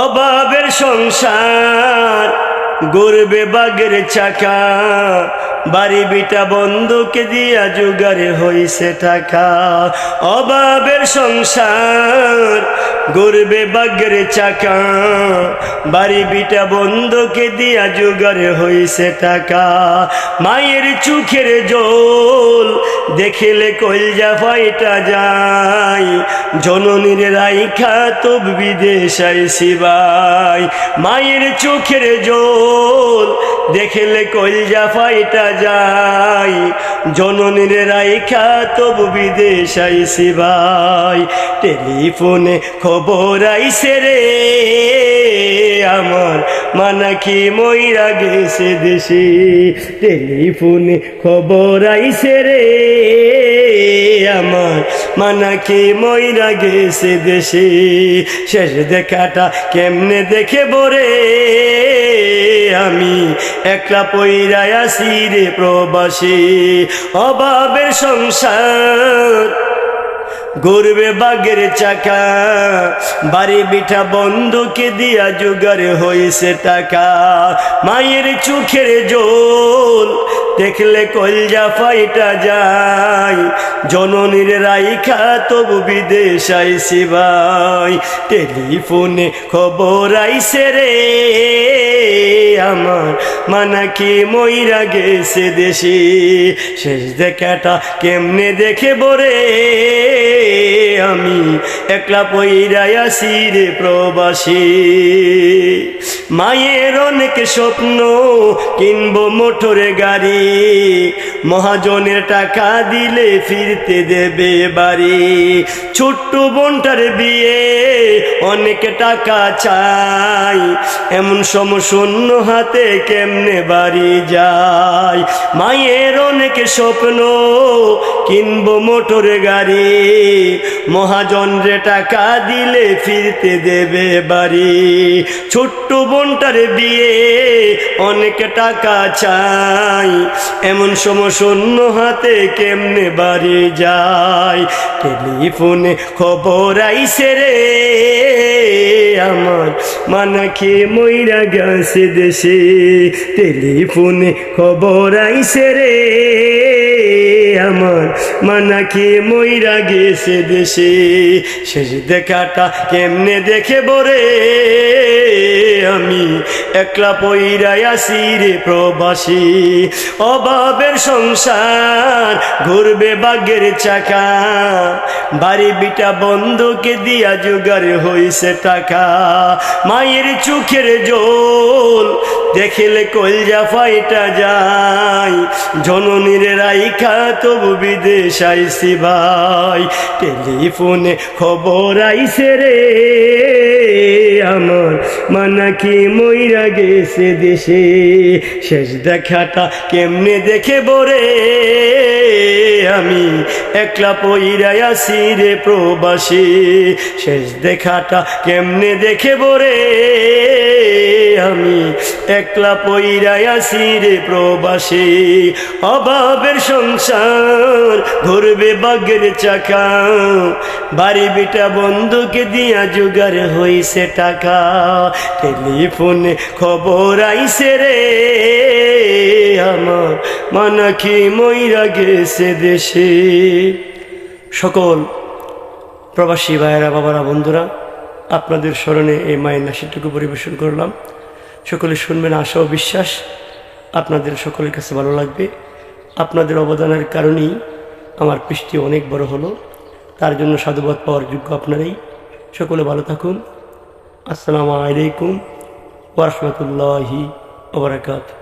অভাবের সংসার গরবে বাগের চাকা। বাড়ি বিটা বন্ধুকে দিয়া জুগারে হইছে টাকা। অবাবের সংসার গর্বে বাগের চাকা। বাড়ি বিটা বন্ধুকে দিয়া জুগারে হইছে টাকা। মায়ের চোখের জল দেখিলে কলজা ফাইটা যায়। জননীর রাইখা তব বিদেশ শিবাই মায়ের চোখের জল দেখিলে কলজা ফাইটা যায়। জননীর রাইখা তব বিদেশ শিবাই টেলিফোনে খবর আইসে রে। আমার মানাকি মইরা গেছে দেশে? টেলিফোনে খবর আইসে রে। আমার মানাকি মইরা গেছে দেশে? শেষ দেখাটা কেমনে দেখে বরে আমি একলা পইরা আসি রে প্রবাসী। অভাবের সংসার গর্বে বাগের চাকা। বাড়ি বিঠা বন্ধুকে দিয়া জুগারে হয়েছে টাকা। মায়ের চোখের জোল দেখলে কলজা ফাইটা যায়। জননীর রাইখা তবু বিদেশ আইসি ভাই। টেলিফোনে খবর আইসে রে। আমার মানাকি মইরা গেছে দেশে। শেষ দেখাটা কেমনে দেখে বরে? আমি একলা পইরাই আসি রে প্রবাসী। মায়ের অনেক স্বপ্ন, কিনবো মোটরে গাড়ি। মহাজনের টাকা দিলে ফিরতে দেবে বাড়ি। ছোট্ট বোনটার বিয়ে অনেক টাকা চাই। এমন সম শূন্য হাতে কেমনে বাড়ি যায় মায়ের অনেক স্বপ্ন, কিনবো মোটর গাড়ি। মহাজনরে টাকা দিলে ফিরতে দেবে বাড়ি। ছোট্ট বোনটার বিয়ে অনেক টাকা চাই। এমন সম শূন্য হাতে কেমনে বাড়ি যায় টেলিফোনে খবর আইসে রে, আমার মানাকে মইরা গেছে দেশে। টেলিফোনে খবর আইসে রে। আমার মানাকে মইরা গেছে দেশে? শেষ দেখাটা কেমনে দেখে বরে? আমি একলা পইরাই আসি রে প্রবাসী। অভাবের সংসার, ঘুরবে বাগের চাকা। বাড়ি বিটা বন্ধুকে দিয়া জোগাড় হইছে টাকা। মায়ের চোখের জল দেখিলে কলজা ফাইটা যায়। জননীর রাইখা তবু বিদেশ আইসি ভাই। টেলিফোনে খবর আইসে রে আমার। মানাকি মইরা গেছে দেশে। শেষ দেখাটা কেমনে দেখে বরে আমি একলা পইরা আসি রে প্রবাসী। শেষ দেখাটা কেমনে দেখে বরে একলা পইরাই আসি রে প্রবাসী। অভাবের সংসার ঘুরবে বাগের চাকা। বাড়ি বিটা বন্ধুকে দিয়া জোগাড় হইছে টাকা। টেলিফোনে খবর আইসে রে, আমার মানাকি মইরা গেছে দেশে। সকল প্রবাসী ভাইয়েরা, বাবারা, বন্ধুরা, আপনাদের স্মরণে এই মায়ের নাসিটুকু পরিবেশন করলাম। সকলে শুনবেন আশা ও বিশ্বাস। আপনাদের সকলের কাছে ভালো লাগবে। আপনাদের অবদানের কারণেই আমার পৃষ্টি অনেক বড় হলো। তার জন্য সাধুবাদ পাওয়ার যোগ্য আপনারাই। সকলে ভালো থাকুন। আসসালামু আলাইকুম ওরহমতুল্লাহি ওবরাকাত